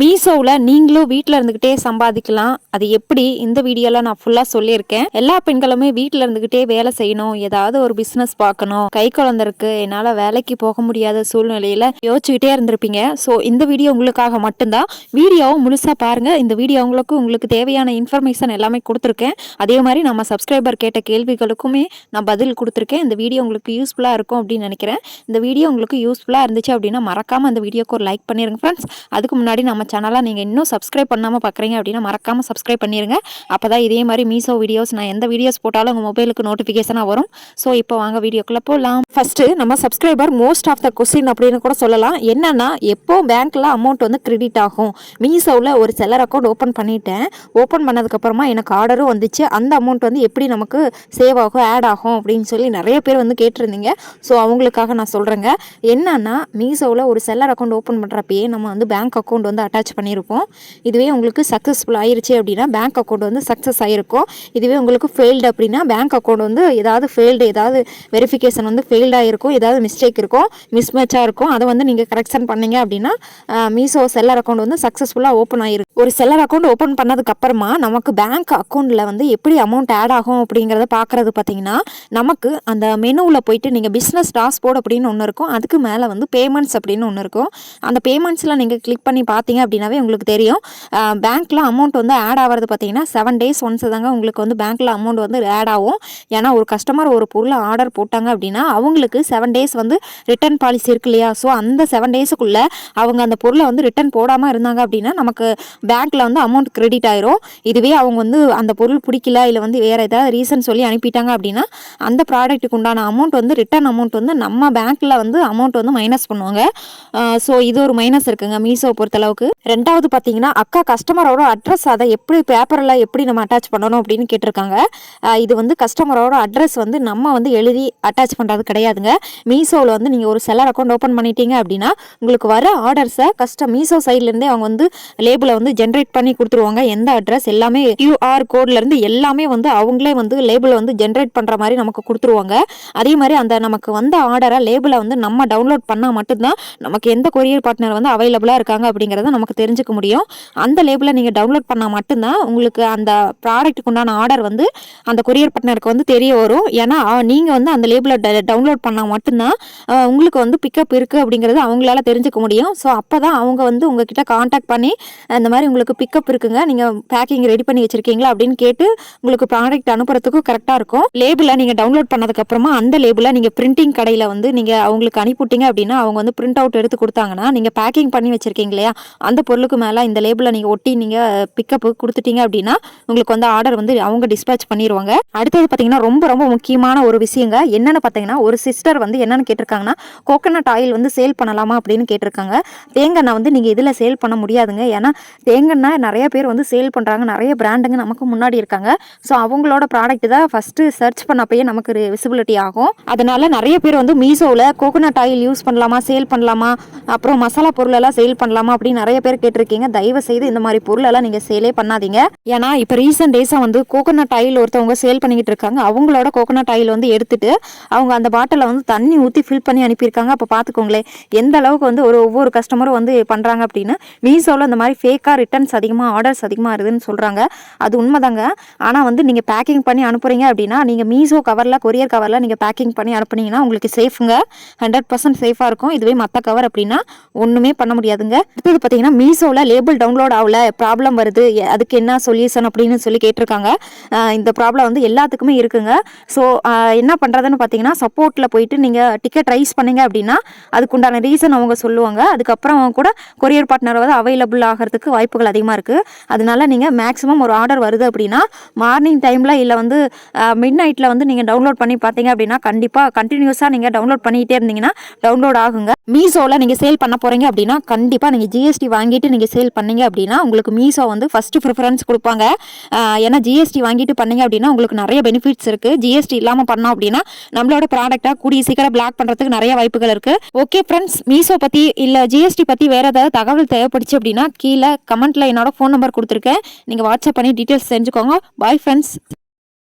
மீஷோவில் நீங்களும் வீட்டில் இருந்துக்கிட்டே சம்பாதிக்கலாம். அது எப்படி? இந்த வீடியோவில் நான் ஃபுல்லாக சொல்லியிருக்கேன். எல்லா பெண்களுமே வீட்டில் இருந்துக்கிட்டே வேலை செய்யணும். ஏதாவது ஒரு பிஸ்னஸ் பார்க்கணும். கை குழந்திருக்கு என்னால் வேலைக்கு போக முடியாத சூழ்நிலையில் யோசிச்சுக்கிட்டே இருந்திருப்பீங்க. ஸோ இந்த வீடியோ உங்களுக்காக மட்டும்தான். வீடியோவும் முழுசாக பாருங்கள் இந்த வீடியோ உங்களுக்கு உங்களுக்கு தேவையான இன்ஃபர்மேஷன் எல்லாமே கொடுத்துருக்கேன். அதே மாதிரி நம்ம சப்ஸ்கிரைபர் கேட்ட கேள்விகளுக்குமே நான் பதில் கொடுத்துருக்கேன். இந்த வீடியோ உங்களுக்கு யூஸ்ஃபுல்லாக இருக்கும் அப்படின்னு நினைக்கிறேன். இந்த வீடியோ உங்களுக்கு யூஸ்ஃபுல்லாக இருந்துச்சு அப்படின்னா மறக்காமல் அந்த வீடியோக்கு ஒரு லைக் பண்ணிடுங்க ஃப்ரெண்ட்ஸ் அதுக்கு முன்னாடி நம்ம சேனலை நீங்கள் இன்னும் சப்ஸ்கிரைப் பண்ணாமல் பார்க்குறீங்க அப்படின்னா மறக்காமல் சப்ஸ்கிரைப் பண்ணிடுங்க அப்போ தான் இதே மாதிரி மீசோ வீடியோஸ் நான் எந்த வீடியோஸ் போட்டாலும் உங்கள் மொபைலுக்கு நோட்டிஃபிகேஷனாக வரும். ஸோ இப்போ வாங்க வீடியோக்குள்ளே போகலாம் ஃபஸ்ட்டு நம்ம subscriber most of the question அப்படின்னு கூட சொல்லலாம். என்னென்னா எப்போ பேங்க்கில் அமௌண்ட் வந்து கிரெடிட் ஆகும்? மீசோவில் ஒரு செல்லர் அக்கௌண்ட் ஓப்பன் பண்ணிட்டேன். ஓப்பன் பண்ணதுக்கப்புறமா எனக்கு ஆர்டரும் வந்துச்சு. அந்த அமௌண்ட் வந்து எப்படி நமக்கு சேவ் ஆகும் ஆட் ஆகும் அப்படின்னு சொல்லி நிறைய பேர் வந்து கேட்டிருந்தீங்க. ஸோ அவங்களுக்காக நான் சொல்கிறேங்க என்னன்னா மீசோவில் ஒரு செல்லர் அக்கௌண்ட் ஓப்பன் பண்ணுறப்பயே நம்ம வந்து பேங்க் அக்கௌண்ட் வந்து அட்டாச் பண்ணியிருப்போம். இதுவே உங்களுக்கு சக்ஸஸ்ஃபுல் ஆயிருச்சு அப்படின்னா பேங்க் அக்கௌண்ட் வந்து சக்ஸஸ் ஆகிருக்கும். இதுவே உங்களுக்கு ஃபெயில்டு அப்படின்னா பேங்க் அக்கௌண்ட் வந்து ஏதாவது ஃபெயில்டு ஏதாவது வெரிஃபிகேஷன் வந்து ஃபெயில்டாக இருக்கும் ஏதாவது மிஸ்டேக் இருக்கும் மிஸ்மேட்சாக இருக்கும். அதை வந்து நீங்கள் கரெக்ஷன் பண்ணீங்க அப்படின்னா மீசோ செல்லர் அக்கௌண்ட் வந்து சக்ஸஸ்ஃபுல்லாக ஓப்பன் ஆயிருக்கு ஒரு செல்லர் அக்கௌண்ட் ஓப்பன் பண்ணதுக்கு அப்புறமா நமக்கு பேங்க் அக்கௌண்ட்டில் வந்து எப்படி அமௌண்ட் ஆட் ஆகும் அப்படிங்கிறத பார்க்குறது பார்த்தீங்கன்னா நமக்கு அந்த மெனுவில் போயிட்டு நீங்கள் பிஸ்னஸ் டாஸ்போர்ட் அப்படின்னு ஒன்று இருக்கும். அதுக்கு மேலே வந்து பேமெண்ட்ஸ் அப்படின்னு ஒன்று இருக்கும். அந்த பேமெண்ட்ஸில் நீங்கள் கிளிக் பண்ணி பார்த்தீங்க அப்படின்னாவே உங்களுக்கு தெரியும். பேங்க்கில் அமௌண்ட் வந்து ஆட் ஆகிறது பார்த்தீங்கன்னா செவன் டேஸ் ஒன்ஸ் தாங்க உங்களுக்கு வந்து பேங்க்கில் அமௌண்ட் வந்து ஆட் ஆகும். ஏன்னா ஒரு கஸ்டமர் ஒரு பொருளை ஆர்டர் போட்டாங்க அப்படின்னா அவங்களுக்கு செவன் டேஸ் வந்து ரிட்டர்ன் பாலிசி இருக்கு இல்லையா? ஸோ அந்த செவன் டேஸுக்குள்ளே அவங்க அந்த பொருளை வந்து ரிட்டர்ன் போடாமல் இருந்தாங்க அப்படின்னா நமக்கு பேங்க்கில் வந்து அமௌண்ட் கிரெடிட் ஆயிரும். இதுவே அவங்க வந்து அந்த பொருள் பிடிக்கல இல்லை வந்து வேறு ஏதாவது ரீசன் சொல்லி அனுப்பிட்டாங்க அப்படின்னா அந்த ப்ராடக்ட்டுக்கு உண்டான அமௌண்ட் வந்து ரிட்டர்ன் அமௌண்ட் வந்து நம்ம பேங்க்கில் வந்து அமௌண்ட் வந்து மைனஸ் பண்ணுவாங்க. ஸோ இது ஒரு மைனஸ் இருக்குங்க மீஷோ பொறுத்தளவுக்கு. ரெண்டாவது பார்த்தீங்கன்னா அக்கா கஸ்டமரோட அட்ரஸ் அதை எப்படி பேப்பரில் எப்படி நம்ம அட்டாச் பண்ணணும் அப்படின்னு கேட்டிருக்காங்க. இது வந்து கஸ்டமரோட அட்ரஸ் வந்து நம்ம வந்து எழுதி அட்டாச் பண்ணுறது கிடையாதுங்க. மீஷோவில் வந்து நீங்கள் ஒரு செலர் அக்கௌண்ட் ஓப்பன் பண்ணிட்டீங்க அப்படின்னா உங்களுக்கு வர ஆர்டர்ஸை கஸ்டம் மீஷோ சைட்லேருந்தே அவங்க வந்து லேபிளை வந்து ஜென்ரேட் பண்ணி கொடுத்துருவாங்க. எந்த அட்ரஸ் எல்லாமே கியூஆர் கோட்லேருந்து எல்லாமே வந்து அவங்களே வந்து லேபிளை வந்து ஜென்ரேட் பண்ணுற மாதிரி நமக்கு கொடுத்துருவாங்க. அதே மாதிரி அந்த நமக்கு வந்த ஆர்டரை லேபிளை வந்து நம்ம டவுன்லோட் பண்ணால் மட்டும்தான் நமக்கு எந்த கொரியர் பார்ட்னர் வந்து அவைலபிளாக இருக்காங்க அப்படிங்கிறத நம்ம நமக்கு தெரிஞ்சுக்க முடியும். அந்த லேபிளை நீங்கள் டவுன்லோட் பண்ணால் மட்டும்தான் உங்களுக்கு அந்த ப்ராடக்ட்டுக்கு உண்டான ஆர்டர் வந்து அந்த கொரியர் பார்ட்னருக்கு வந்து தெரிய வரும். ஏன்னா நீங்கள் வந்து அந்த லேபிளை டவுன்லோட் பண்ணால் மட்டும்தான் உங்களுக்கு வந்து பிக்கப் இருக்குது அப்படிங்கிறது அவங்களால தெரிஞ்சுக்க முடியும். ஸோ அப்போ தான் அவங்க வந்து உங்ககிட்ட காண்டாக்ட் பண்ணி இந்த மாதிரி உங்களுக்கு பிக்கப் இருக்குங்க நீங்கள் பேக்கிங் ரெடி பண்ணி வச்சுருக்கீங்களா அப்படின்னு கேட்டு உங்களுக்கு ப்ராடக்ட் அனுப்புறதுக்கும் கரெக்டாக இருக்கும். லேபிளை நீங்கள் டவுன்லோட் பண்ணதுக்கப்புறமா அந்த லேபிளை நீங்கள் பிரிண்டிங் கடையில் வந்து நீங்கள் அவங்களுக்கு அனுப்பிவிட்டீங்க அப்படின்னா அவங்க வந்து பிரிண்ட் அவுட் எடுத்து கொடுத்தாங்கன்னா நீங்கள் பேக்கிங் பண்ணி வச்சுருக்கீங்க இல்லையா? அந்த பொருளுக்கு மேலே இந்த லேபிளை நீங்கள் ஒட்டி நீங்கள் பிக்கப்பு கொடுத்துட்டீங்க அப்படின்னா உங்களுக்கு வந்து ஆர்டர் வந்து அவங்க டிஸ்பேச் பண்ணிடுவாங்க அடுத்தது பார்த்தீங்கன்னா ரொம்ப ரொம்ப முக்கியமான ஒரு விஷயங்க. என்னென்னு பார்த்தீங்கன்னா ஒரு சிஸ்டர் வந்து என்னென்னு கேட்டிருக்காங்கன்னா கோகனட் ஆயில் வந்து சேல் பண்ணலாமா அப்படின்னு கேட்டிருக்காங்க. தேங்காய் வந்து நீங்கள் இதில் சேல் பண்ண முடியாதுங்க. ஏன்னா தேங்காய் நிறைய பேர் வந்து சேல் பண்ணுறாங்க நிறைய பிராண்டுங்க நமக்கு முன்னாடி இருக்காங்க. ஸோ அவங்களோட ப்ராடக்ட் தான் ஃபஸ்ட்டு சர்ச் பண்ணப்பயே நமக்கு விசிபிலிட்டி ஆகும். அதனால நிறைய பேர் வந்து மீஷோவில் கோகனட் ஆயில் யூஸ் பண்ணலாமா சேல் பண்ணலாமா அப்புறம் மசாலா பொருளெல்லாம் சேல் பண்ணலாமா அப்படின்னு நிறைய பேர் கேட்டிருக்கீங்க. தயவு செய்து இந்த மாதிரி பொருளெல்லாம் நீங்கள் சேலே பண்ணாதீங்க. ஏன்னா இப்போ ரீசெண்ட் டேஸாக வந்து கோகோனட் ஆயில் ஒருத்தவங்க சேல் பண்ணிக்கிட்டு இருக்காங்க அவங்களோட கோகோனட் ஆயில் வந்து எடுத்துட்டு அவங்க அந்த பாட்டிலை வந்து தண்ணி ஊற்றி ஃபில் பண்ணி அனுப்பியிருக்காங்க. அப்போ பார்த்துக்கோங்களேன் எந்த அளவுக்கு வந்து ஒரு ஒவ்வொரு கஸ்டமரும் வந்து பண்ணுறாங்க அப்படின்னு மீஷோவில் இந்த மாதிரி ஃபேக்காக ரிட்டர்ன்ஸ் அதிகமாக ஆர்டர்ஸ் அதிகமாக இருக்குதுன்னு சொல்கிறாங்க அது உண்மைதாங்க. ஆனால் வந்து நீங்கள் பேக்கிங் பண்ணி அனுப்புகிறீங்க அப்படின்னா நீங்கள் மீஷோ கவரில் கொரியர் கவரில் நீங்கள் பேக்கிங் பண்ணி அனுப்புனீங்கன்னா உங்களுக்கு சேஃபுங்க ஹண்ட்ரட் பர்சன்ட் சேஃபாக இருக்கும். இதுவே மற்ற கவர் அப்படின்னா ஒன்றுமே பண்ண முடியாதுங்க. அடுத்தது பார்த்தீங்கன்னா மீஷோவில் லேபிள் டவுன்லோட் ஆகல ப்ராப்ளம் வருது அதுக்கு என்ன சொல்யூஷன் அப்படின்னு சொல்லி கேட்டிருக்காங்க. இந்த ப்ராப்ளம் வந்து எல்லாத்துக்குமே இருக்குங்க. ஸோ என்ன பண்ணுறதுன்னு பார்த்தீங்கன்னா சப்போர்ட்டில் போயிட்டு நீங்கள் டிக்கெட் ரைஸ் பண்ணீங்க அப்படின்னா அதுக்குண்டான ரீசன் அவங்க சொல்லுவாங்க. அதுக்கப்புறம் கூட கொரியர் பார்ட்னர் வந்து அவைலபிள் ஆகிறதுக்கு வாய்ப்புகள் அதிகமாக இருக்குது அதனால நீங்கள் மேக்ஸிமம் ஒரு ஆர்டர் வருது அப்படின்னா மார்னிங் டைமில் இல்லை வந்து மிட் நைட்டில் வந்து நீங்கள் டவுன்லோட் பண்ணி பார்த்தீங்க அப்படின்னா கண்டிப்பாக கண்டினியூஸாக நீங்கள் டவுன்லோட் பண்ணிகிட்டே இருந்தீங்கன்னா டவுன்லோட் ஆகுங்க. மீஷோவில் நீங்கள் சேல் பண்ண போகிறீங்க அப்படின்னா கண்டிப்பாக நீங்கள் ஜிஎஸ்டி வாங்கிட்டு நீங்கள் சேல் பண்ணீங்க அப்படின்னா உங்களுக்கு மீஷோ வந்து ஃபஸ்ட்டு ப்ரிஃபரன்ஸ் கொடுப்பாங்க. ஏன்னா ஜிஎஸ்டி வாங்கிட்டு பண்ணீங்க அப்படின்னா உங்களுக்கு நிறைய பெனிஃபிட்ஸ் இருக்குது ஜிஎஸ்டி இல்லாமல் பண்ணோம் அப்படின்னா நம்மளோட ப்ராடக்டாக கூடிய சீக்கிரம் பிளாக் பண்ணுறதுக்கு நிறைய வாய்ப்புகள் இருக்குது ஓகே ஃப்ரெண்ட்ஸ் மீஷோ பற்றி இல்லை ஜிஎஸ்டி பற்றி வேறு ஏதாவது தகவல் தேவைப்படுச்சு அப்படின்னா கீழே கமெண்ட்டில் என்னோட ஃபோன் நம்பர் கொடுத்துருக்கேன். நீங்கள் வாட்ஸ்அப் பண்ணி டீட்டெயில்ஸ் தெரிஞ்சுக்கோங்க. Bye friends